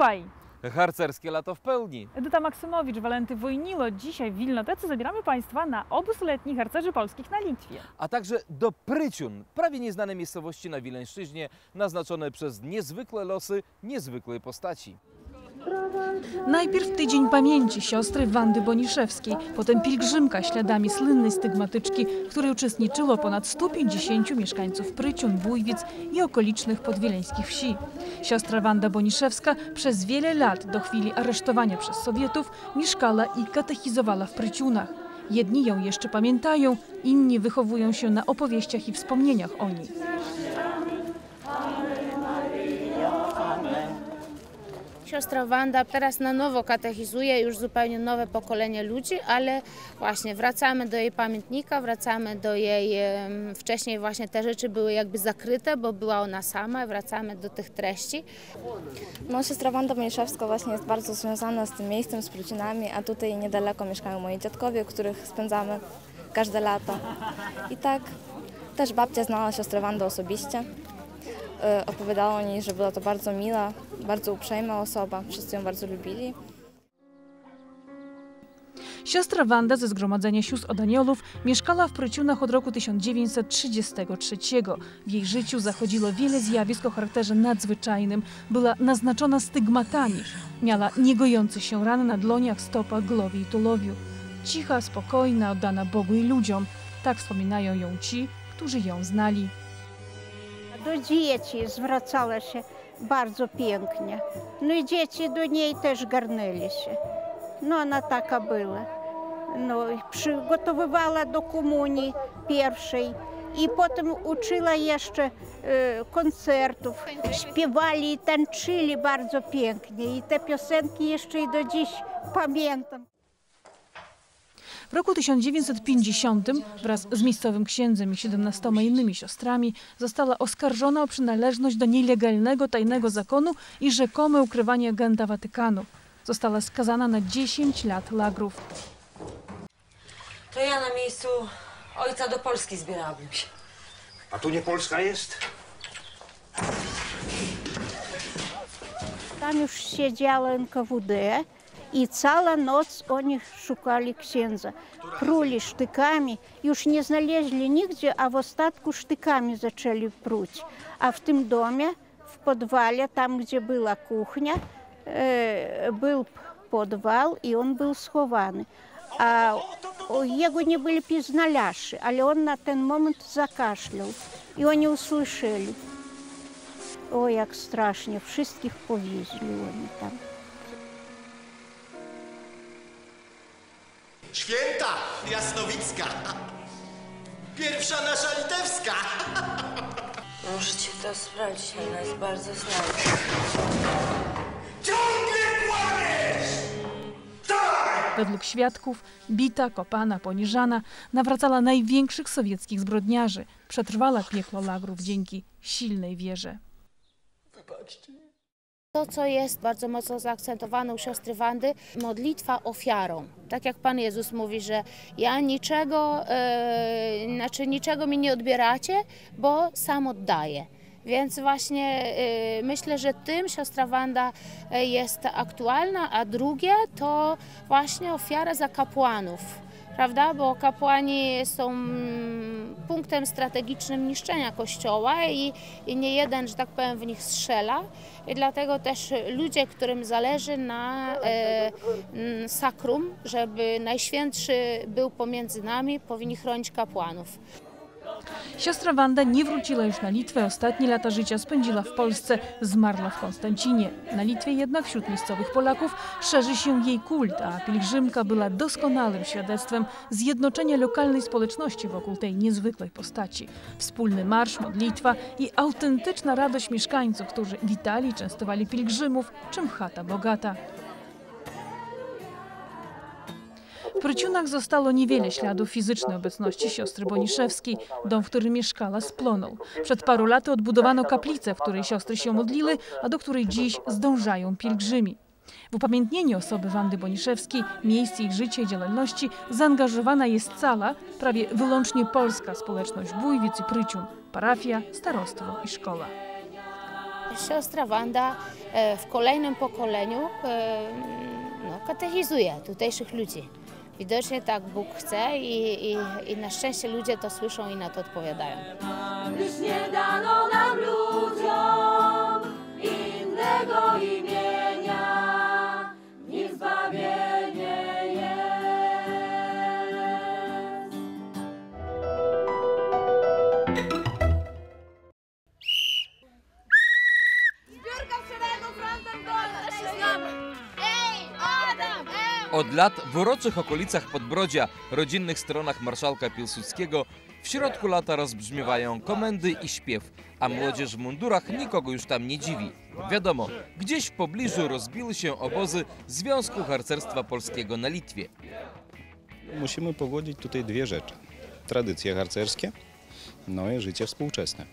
Czuwaj! Harcerskie lato w pełni. Edyta Maksymowicz, Walenty Wojnilo. Dzisiaj w Wilnotece zabieramy Państwa na obóz letni harcerzy polskich na Litwie. A także do Pryciun, prawie nieznane miejscowości na Wileńszczyźnie, naznaczone przez niezwykłe losy niezwykłej postaci. Najpierw tydzień pamięci siostry Wandy Boniszewskiej, potem pielgrzymka śladami słynnej stygmatyczki, w której uczestniczyło ponad 150 mieszkańców Pryciun, Bójwic i okolicznych podwileńskich wsi. Siostra Wanda Boniszewska przez wiele lat do chwili aresztowania przez Sowietów mieszkała i katechizowała w Pryciunach. Jedni ją jeszcze pamiętają, inni wychowują się na opowieściach i wspomnieniach o niej. Siostra Wanda teraz na nowo katechizuje już zupełnie nowe pokolenie ludzi, ale właśnie wracamy do jej pamiętnika, wracamy do jej, wcześniej właśnie te rzeczy były jakby zakryte, bo była ona sama, wracamy do tych treści. No, siostra Wanda Mniejszewska właśnie jest bardzo związana z tym miejscem, z Prucinami, a tutaj niedaleko mieszkają moi dziadkowie, których spędzamy każde lato. I tak też babcia znała siostrę Wandę osobiście. E, Opowiadała o niej, że była to bardzo miła, bardzo uprzejma osoba, wszyscy ją bardzo lubili. Siostra Wanda ze Zgromadzenia Sióstr od Aniolów mieszkała w Pryciunach od roku 1933. W jej życiu zachodziło wiele zjawisk o charakterze nadzwyczajnym. Była naznaczona stygmatami. Miała niegojące się rany na dłoniach, stopach, głowie i tułowiu. Cicha, spokojna, oddana Bogu i ludziom. Tak wspominają ją ci, którzy ją znali. Do dzieci zwracała się bardzo pięknie. No i dzieci do niej też garnęli się. No ona taka była. No, przygotowywała do komunii pierwszej i potem uczyła jeszcze e, koncertów. Śpiewali i tańczyli bardzo pięknie i te piosenki jeszcze i do dziś pamiętam. W roku 1950 wraz z miejscowym księdzem i 17 innymi siostrami została oskarżona o przynależność do nielegalnego tajnego zakonu i rzekome ukrywanie agenta Watykanu. Została skazana na 10 lat lagrów. To ja na miejscu ojca do Polski zbierałabym się. A tu nie Polska jest? Tam już siedziała NKWD i całą noc oni szukali księdza. Pruli sztykami, już nie znaleźli nigdzie, a w ostatku sztykami zaczęli pruć. A w tym domie, w podwale, tam gdzie była kuchnia, e, był podwal i on był schowany. A jego nie byli piznalaszy, ale on na ten moment zakaszlał i oni usłyszeli. O, jak strasznie, wszystkich powieźli oni tam. Święta Jasnowicka. Pierwsza nasza litewska. Możecie to sprawdzić, ona jest bardzo znana. Ciągle kłamiesz! Tak! Według świadków bita, kopana, poniżana nawracała największych sowieckich zbrodniarzy. Przetrwała piekło lagrów dzięki silnej wierze. To, co jest bardzo mocno zaakcentowane u siostry Wandy, modlitwa ofiarą. Tak jak Pan Jezus mówi, że ja niczego, e, znaczy niczego mi nie odbieracie, bo sam oddaję. Więc właśnie e, myślę, że tym siostra Wanda e, jest aktualna, a drugie to właśnie ofiara za kapłanów. Prawda? Bo kapłani są mm, punktem strategicznym niszczenia kościoła i, i nie jeden, że tak powiem, w nich strzela. I dlatego też ludzie, którym zależy na e, mm, sakrum, żeby Najświętszy był pomiędzy nami, powinni chronić kapłanów. Siostra Wanda nie wróciła już na Litwę. Ostatnie lata życia spędziła w Polsce, zmarła w Konstancinie. Na Litwie jednak wśród miejscowych Polaków szerzy się jej kult, a pielgrzymka była doskonałym świadectwem zjednoczenia lokalnej społeczności wokół tej niezwykłej postaci. Wspólny marsz, modlitwa i autentyczna radość mieszkańców, którzy witali częstowali pielgrzymów, czym chata bogata. W Pryciunach zostało niewiele śladów fizycznej obecności siostry Boniszewskiej. Dom, w którym mieszkała, splonął. Przed paru laty odbudowano kaplicę, w której siostry się modliły, a do której dziś zdążają pielgrzymi. W upamiętnienie osoby Wandy Boniszewskiej, miejsc ich życia i działalności zaangażowana jest cała, prawie wyłącznie polska społeczność Bójwic i Pryciun, parafia, starostwo i szkoła. Siostra Wanda e, w kolejnym pokoleniu e, no, katechizuje tutejszych ludzi. Widocznie tak Bóg chce i, i, i na szczęście ludzie to słyszą i na to odpowiadają. Gdyż nie dano nam ludziom innego imienia, Od lat w uroczych okolicach Podbrodzia, rodzinnych stronach marszałka Piłsudskiego, w środku lata rozbrzmiewają komendy i śpiew, a młodzież w mundurach nikogo już tam nie dziwi. Wiadomo, gdzieś w pobliżu rozbiły się obozy Związku Harcerstwa Polskiego na Litwie. Musimy pogodzić tutaj dwie rzeczy. Tradycje harcerskie, no i życie współczesne.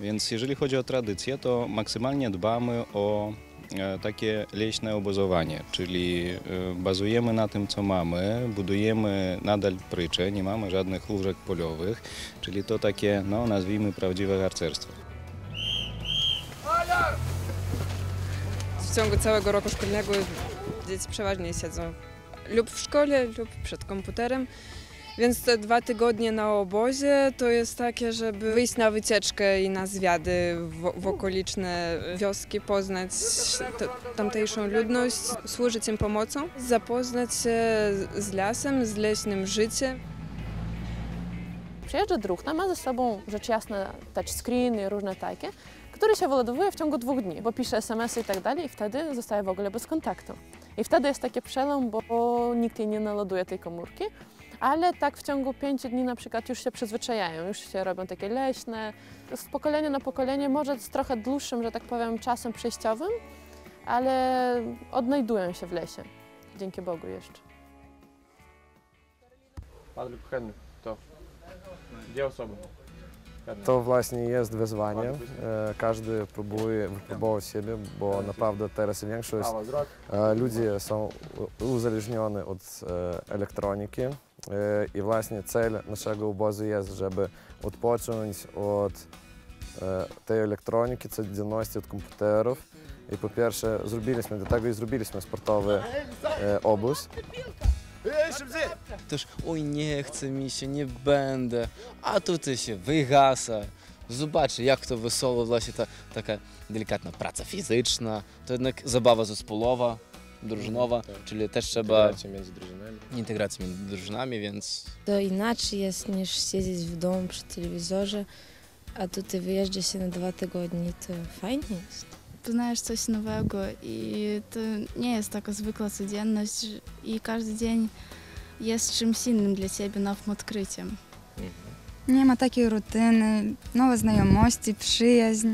Więc jeżeli chodzi o tradycję, to maksymalnie dbamy o e, takie leśne obozowanie, czyli e, bazujemy na tym, co mamy, budujemy nadal prycze, nie mamy żadnych łóżek poliowych, czyli to takie, no nazwijmy, prawdziwe harcerstwo. W ciągu całego roku szkolnego dzieci przeważnie siedzą lub w szkole, lub przed komputerem. Więc te dwa tygodnie na obozie to jest takie, żeby wyjść na wycieczkę i na zwiady w, w okoliczne wioski, poznać t- tamtejszą ludność, służyć im pomocą, zapoznać się z lasem, z leśnym życiem. Przyjeżdża druhna, ma ze sobą rzecz jasna touchscreen i różne takie, który się wyładowuje w ciągu dwóch dni, bo pisze SMS-y i tak dalej i wtedy zostaje w ogóle bez kontaktu. I wtedy jest taki przelom, bo nikt jej nie naładuje tej komórki, ale tak w ciągu pięciu dni na przykład już się przyzwyczajają, już się robią takie leśne. Z pokolenia na pokolenie, może z trochę dłuższym, że tak powiem, czasem przejściowym, ale odnajdują się w lesie. Dzięki Bogu jeszcze. Padre Kuchenny, to dwie osoby. To właśnie jest wyzwanie. E, Każdy próbuje wypróbować siebie, bo naprawdę teraz większość e, ludzi są uzależnione od e, elektroniki. Właśnie cel naszego obozu jest, żeby odpocząć od e, tej elektroniki, codzienności, od komputerów. I po pierwsze zrobiliśmy, dlatego i zrobiliśmy sportowy e, obóz. Też oj nie chce mi się, nie będę, a tutaj się wygasa. Zobaczcie, jak to wesoło, właśnie ta taka delikatna praca fizyczna, to jednak zabawa zespołowa, drużynowa, czyli też trzeba... Integracja między drużynami. Integracja między drużynami, więc To inaczej jest niż siedzieć w domu przy telewizorze, a tutaj wyjeżdża się na dwa tygodnie, to fajnie jest. Poznajesz coś nowego i to nie jest taka zwykła codzienność i każdy dzień jest czymś innym dla ciebie, nowym odkryciem. Nie ma takiej rutyny, nowe znajomości, przyjaźń,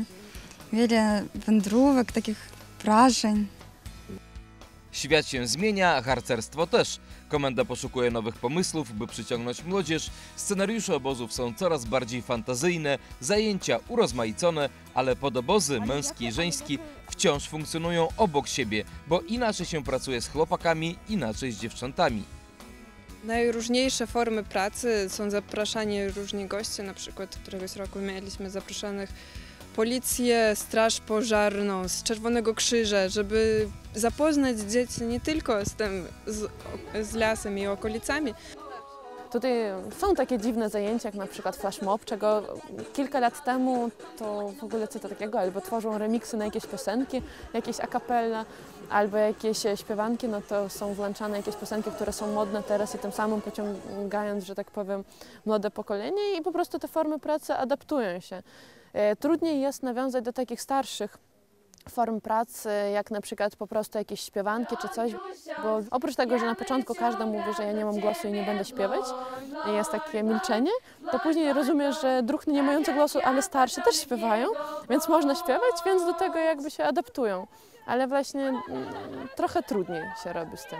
wiele wędrówek, takich wrażeń. Świat się zmienia, a harcerstwo też. Komenda poszukuje nowych pomysłów, by przyciągnąć młodzież. Scenariusze obozów są coraz bardziej fantazyjne, zajęcia urozmaicone, ale podobozy męski i żeński wciąż funkcjonują obok siebie, bo inaczej się pracuje z chłopakami, inaczej z dziewczętami. Najróżniejsze formy pracy są zapraszani różni goście, na przykład któregoś roku mieliśmy zaproszonych policję, straż pożarną, z Czerwonego Krzyża, żeby zapoznać dzieci nie tylko z tym, z, z lasem i okolicami, Tutaj są takie dziwne zajęcia, jak na przykład flash mob, czego kilka lat temu to w ogóle co to takiego, albo tworzą remiksy na jakieś piosenki, jakieś a cappella, albo jakieś śpiewanki, no to są włączane jakieś piosenki, które są modne teraz i tym samym pociągając, że tak powiem, młode pokolenie i po prostu te formy pracy adaptują się. E, Trudniej jest nawiązać do takich starszych form pracy, jak na przykład po prostu jakieś śpiewanki czy coś, bo oprócz tego, że na początku każda mówi, że ja nie mam głosu i nie będę śpiewać, jest takie milczenie, to później rozumiesz, że druhny nie mające głosu, ale starsi też śpiewają, więc można śpiewać, więc do tego jakby się adaptują. Ale właśnie mm, trochę trudniej się robi z tym.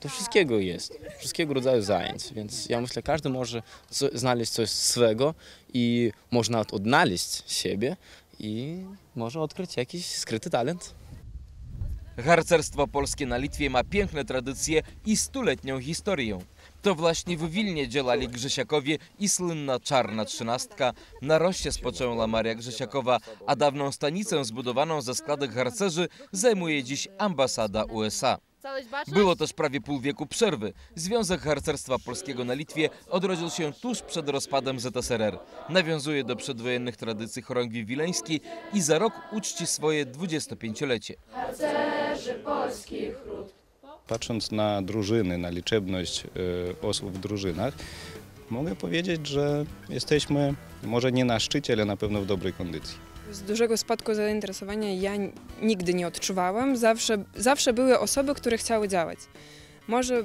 To wszystkiego jest, wszystkiego rodzaju zajęć, więc ja myślę, każdy może co, znaleźć coś swego i można odnaleźć siebie i może odkryć jakiś skryty talent. Harcerstwo polskie na Litwie ma piękne tradycje i stuletnią historię. To właśnie w Wilnie działali Grzesiakowie i słynna Czarna Trzynastka. Na Roście spoczęła Maria Grzesiakowa, a dawną stanicę zbudowaną ze składek harcerzy zajmuje dziś ambasada USA. Było też prawie pół wieku przerwy. Związek Harcerstwa Polskiego na Litwie odrodził się tuż przed rozpadem ZSRR. Nawiązuje do przedwojennych tradycji chorągwi wileńskiej i za rok uczci swoje 25-lecie. Harcerzy polskich ród. Patrząc na drużyny, na liczebność e, osób w drużynach, mogę powiedzieć, że jesteśmy może nie na szczycie, ale na pewno w dobrej kondycji. Z dużego spadku zainteresowania ja nigdy nie odczuwałam. Zawsze, zawsze były osoby, które chciały działać. Może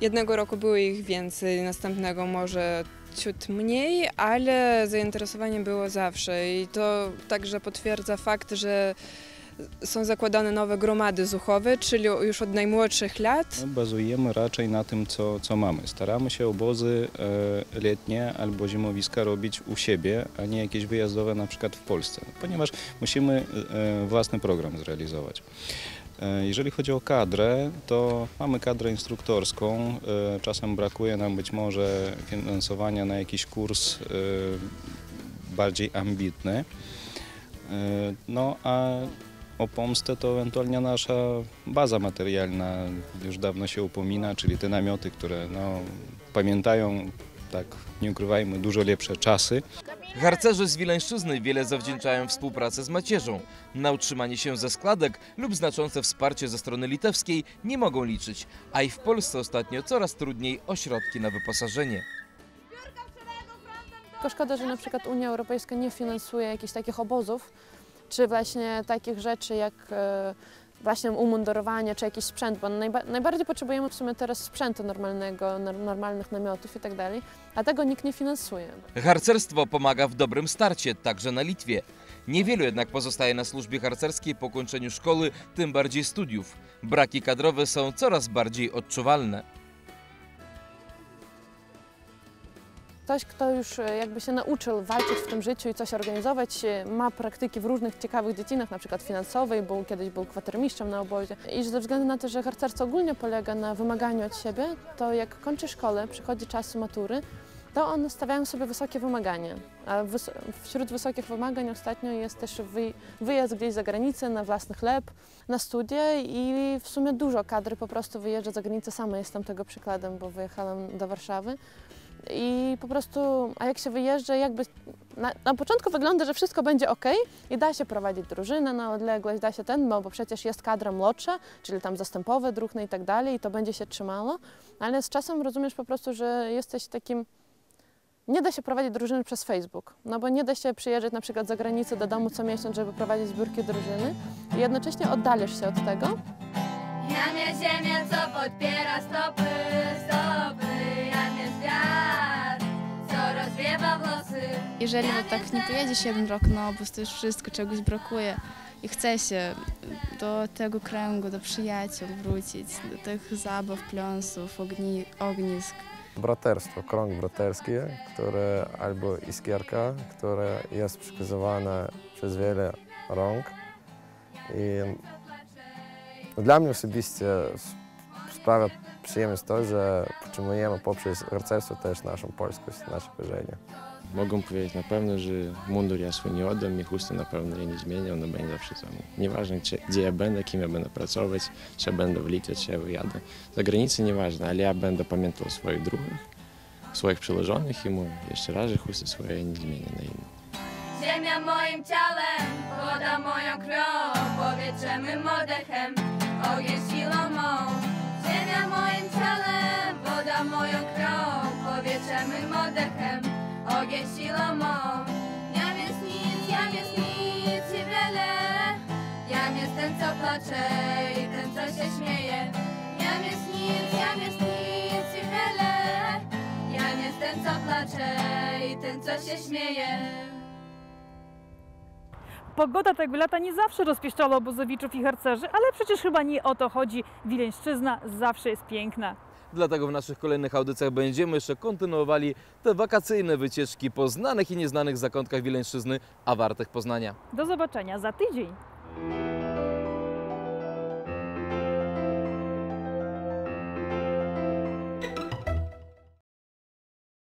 jednego roku było ich więcej, następnego może ciut mniej, ale zainteresowanie było zawsze i to także potwierdza fakt, że są zakładane nowe gromady zuchowe, czyli już od najmłodszych lat. My bazujemy raczej na tym, co, co mamy. Staramy się obozy e, letnie albo zimowiska robić u siebie, a nie jakieś wyjazdowe na przykład w Polsce, ponieważ musimy e, własny program zrealizować. E, Jeżeli chodzi o kadrę, to mamy kadrę instruktorską. Czasem brakuje nam być może finansowania na jakiś kurs bardziej ambitny. No a o pomstę to ewentualnie nasza baza materialna już dawno się upomina, czyli te namioty, które no, pamiętają, tak nie ukrywajmy, dużo lepsze czasy. Harcerze z Wileńszczyzny wiele zawdzięczają współpracy z macierzą. Na utrzymanie się ze składek lub znaczące wsparcie ze strony litewskiej nie mogą liczyć, a i w Polsce ostatnio coraz trudniej o środki na wyposażenie. Tylko szkoda, że na przykład Unia Europejska nie finansuje jakichś takich obozów, czy właśnie takich rzeczy jak e, właśnie umundurowanie, czy jakiś sprzęt, bo najba najbardziej potrzebujemy w sumie teraz sprzętu normalnego, nor- normalnych namiotów i tak dalej, a tego nikt nie finansuje. Harcerstwo pomaga w dobrym starcie, także na Litwie. Niewielu jednak pozostaje na służbie harcerskiej po kończeniu szkoły, tym bardziej studiów. Braki kadrowe są coraz bardziej odczuwalne. Ktoś, kto już e, jakby się nauczył walczyć w tym życiu i coś organizować, e, ma praktyki w różnych ciekawych dziedzinach, na przykład finansowej, bo kiedyś był kwatermistrzem na obozie. I ze względu na to, że harcerstwo ogólnie polega na wymaganiu od siebie, to jak kończy szkołę, przychodzi czas matury, to one stawiają sobie wysokie wymagania. A wys wśród wysokich wymagań ostatnio jest też wy wyjazd gdzieś za granicę, na własny chleb, na studia i w sumie dużo kadry po prostu wyjeżdża za granicę. Sama jestem tego przykładem, bo wyjechałam do Warszawy. I po prostu, a jak się wyjeżdża, jakby na, na początku wygląda, że wszystko będzie ok i da się prowadzić drużynę na odległość, da się ten, bo, bo przecież jest kadra młodsza, czyli tam zastępowe, druhny i tak dalej i to będzie się trzymało, ale z czasem rozumiesz po prostu, że jesteś takim nie da się prowadzić drużyny przez Facebook, no bo nie da się przyjeżdżać na przykład za granicę do domu co miesiąc, żeby prowadzić zbiórki drużyny i jednocześnie oddalisz się od tego. Jest ziemia, co podpiera stopy, stopy. Jest wiatr, co rozwiewa włosy. Jeżeli no tak nie pojedziesz jeden rok na obóz, to już wszystko czegoś brakuje i chce się do tego kręgu, do przyjaciół wrócić, do tych zabaw, pląsów, ogni, ognisk. Braterstwo, krąg braterski, które albo iskierka, które jest przekazywane przez wiele rąk. I dla mnie osobiście sprawia przyjemność to, że podtrzymujemy poprzez harcerstwo też naszą polskość, nasze korzenie. Mogą powiedzieć na pewno, że mundur ja swój nie oddam i chusty na pewno ja nie zmienię, ona będzie zawsze ze mną. Nieważne, czy, gdzie ja będę, kim ja będę pracować, czy ja będę w Litwie, czy ja wyjadę. Za granicę nieważne, ale ja będę pamiętał o swoich druhach, swoich przełożonych i mówię jeszcze raz, że chusty swoje nie zmienię na inne. Ziemia moim ciałem, woda moją krwią, powietrze mym oddechem, ogień siłą mą. Ziemia moim moją krwią, powietrze mym oddechem, ogień siłą mą. Jam jest nic, jam jest nic i wiele, jam jest ten co płacze i ten co się śmieje. Jam jest nic, jam jest nic i wiele, jam jest ten co płacze i ten co się śmieje. Pogoda tego lata nie zawsze rozpieszczała obozowiczów i harcerzy, ale przecież chyba nie o to chodzi. Wileńszczyzna zawsze jest piękna. Dlatego w naszych kolejnych audycjach będziemy jeszcze kontynuowali te wakacyjne wycieczki po znanych i nieznanych zakątkach Wileńszczyzny, a wartych Poznania. Do zobaczenia za tydzień.